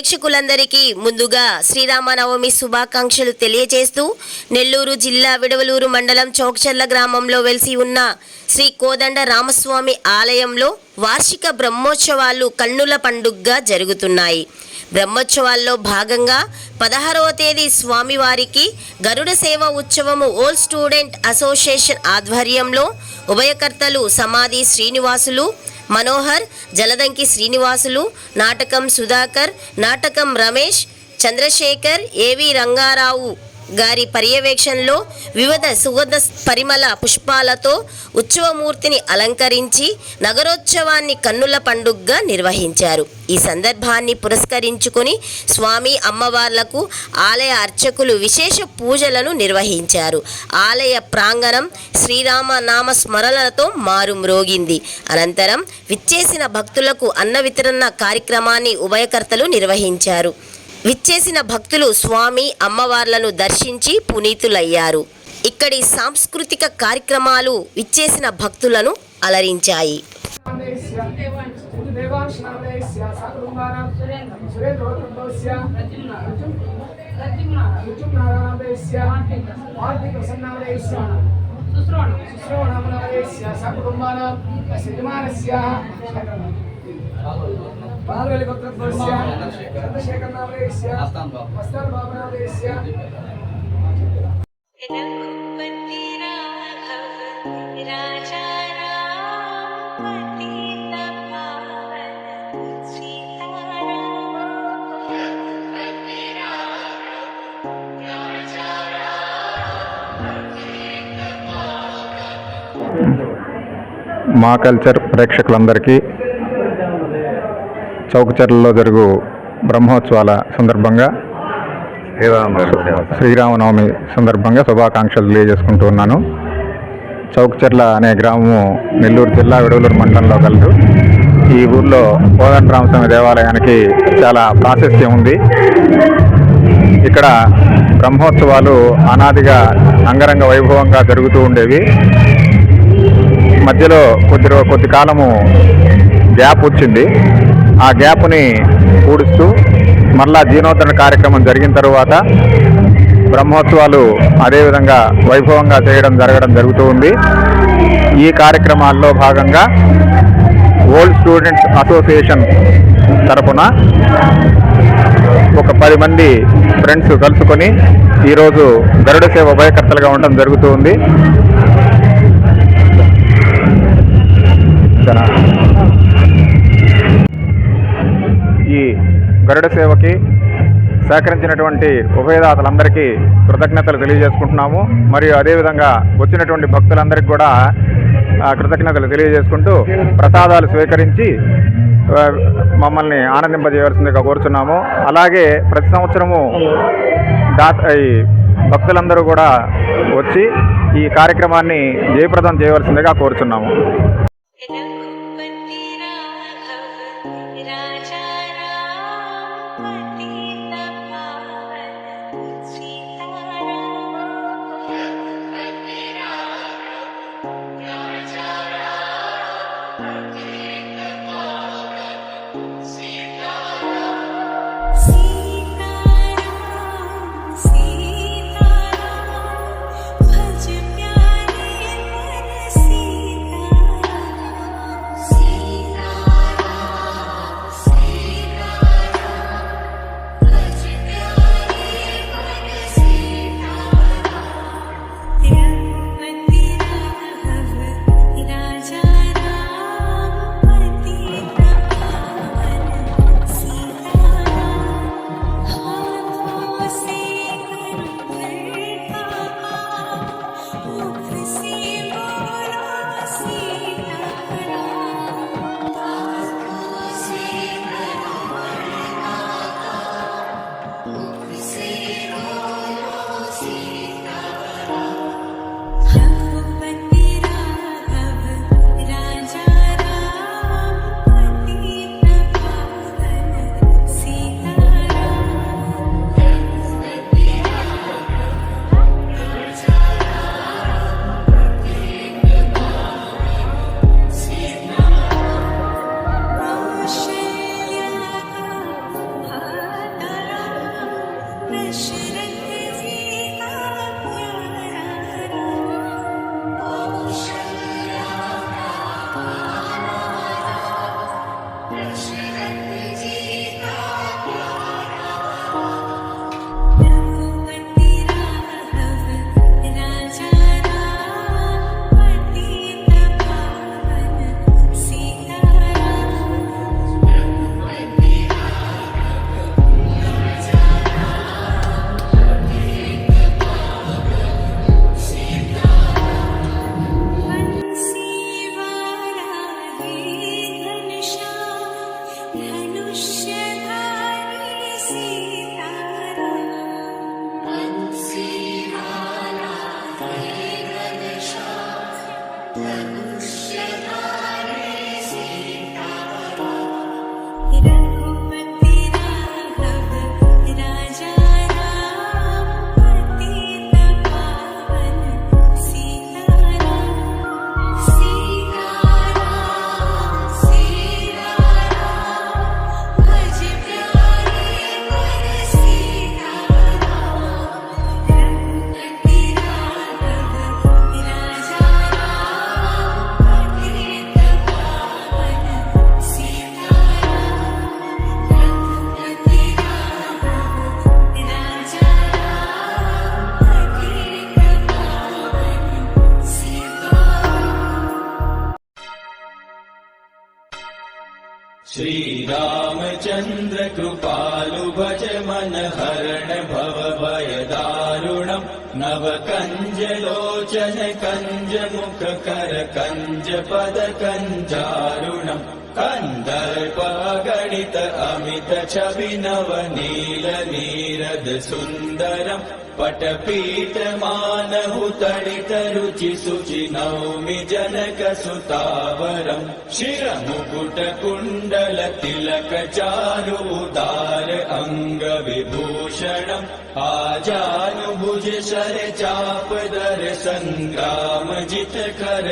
ప్రేక్షకులందరికీ ముందుగా శ్రీరామనవమి శుభాకాంక్షలు తెలియజేస్తూ నెల్లూరు జిల్లా విడవలూరు మండలం చౌక్చర్ల గ్రామంలో వెలిసి ఉన్న శ్రీ కోదండ రామస్వామి ఆలయంలో వార్షిక బ్రహ్మోత్సవాలు కన్నుల పండుగగా జరుగుతున్నాయి. బ్రహ్మోత్సవాల్లో భాగంగా పదహారవ తేదీ స్వామివారికి గరుడ సేవ ఉత్సవము ఓల్డ్ స్టూడెంట్ అసోసియేషన్ ఆధ్వర్యంలో ఉభయకర్తలు సమాధి శ్రీనివాసులు మనోహర్ జలదంకి శ్రీనివాసులు నాటకం సుధాకర్ నాటకం రమేష్ చంద్రశేఖర్ ఏవి రంగారావు. గారి పర్యవేక్షణలో వివిధ సుగంధ పరిమళ పుష్పాలతో ఉత్సవమూర్తిని అలంకరించి నగరోత్సవాన్ని కన్నుల పండుగగా నిర్వహించారు. ఈ సందర్భాన్ని పురస్కరించుకొని స్వామి అమ్మవార్లకు ఆలయ అర్చకులు విశేష పూజలను నిర్వహించారు. ఆలయ ప్రాంగణం శ్రీరామ నామ స్మరణలతో మారుమ్రోగింది. అనంతరం విచ్చేసిన భక్తులకు అన్న వితరణ కార్యక్రమాన్ని ఉభయకర్తలు నిర్వహించారు. విచ్చేసిన భక్తులు స్వామి అమ్మవార్లను దర్శించి పునీతులయ్యారు. ఇక్కడి సాంస్కృతిక కార్యక్రమాలు విచ్చేసిన భక్తులను అలరించాయి. దేవాంశనామదేశ్య సాకుటుంబానాం బాలవేలి మా కల్చర్ ప్రేక్షకులందరికీ చౌకచర్లలో జరుగు బ్రహ్మోత్సవాల సందర్భంగా శ్రీరామనవమి సందర్భంగా శుభాకాంక్షలు తెలియజేసుకుంటూ ఉన్నాను. చౌకచర్ల అనే గ్రామము నెల్లూరు జిల్లా విడవలూరు మండలంలో కలదు. ఈ ఊర్లో కోదండరామస్వామి దేవాలయానికి చాలా ప్రాశస్త్యం ఉంది. ఇక్కడ బ్రహ్మోత్సవాలు అనాదిగా అంగరంగ వైభవంగా జరుగుతూ ఉండేవి. మధ్యలో కొద్ది కొద్ది కాలము గ్యాప్ వచ్చింది. ఆ గ్యాప్ని పూడుస్తూ మరలా జీర్ణోద్ధరణ కార్యక్రమం జరిగిన తరువాత బ్రహ్మోత్సవాలు అదేవిధంగా వైభవంగా చేయడం జరగడం జరుగుతూ ఉంది. ఈ కార్యక్రమాల్లో భాగంగా ఓల్డ్ స్టూడెంట్స్ అసోసియేషన్ తరపున ఒక పది మంది ఫ్రెండ్స్ కలుసుకొని ఈరోజు గరుడ సేవ ఉభయకర్తలుగా ఉండడం జరుగుతూ ఉంది. గరుడ సేవకి సహకరించినటువంటి ఉభయదాతలందరికీ కృతజ్ఞతలు తెలియజేసుకుంటున్నాము. మరియు అదేవిధంగా వచ్చినటువంటి భక్తులందరికీ కూడా కృతజ్ఞతలు తెలియజేసుకుంటూ ప్రసాదాలు స్వీకరించి మమ్మల్ని ఆనందింపజేయవలసిందిగా కోరుచున్నాము. అలాగే ప్రతి సంవత్సరము దా ఈ భక్తులందరూ కూడా వచ్చి ఈ కార్యక్రమాన్ని జయప్రదం చేయవలసిందిగా కోరుచున్నాము. and we. see. श्रीरामचन्द्र कृपालु भज मन हरण भव भय दारुणम् नव कञ्ज लोचन कञ्ज मुख कर कञ्ज पद कञ्जारुणम् कन्दर्प गणित अमित छवि नव नील नीरद सुन्दरम् पट पीठ मानूतडित रुचि सुचि नौमि जनक सुतावरम् शिरमुकुट कुण्डल तिलक चारुदार अङ्ग विभूषणम् आजानुभुज शर चापदर सङ्ग्राम जित खर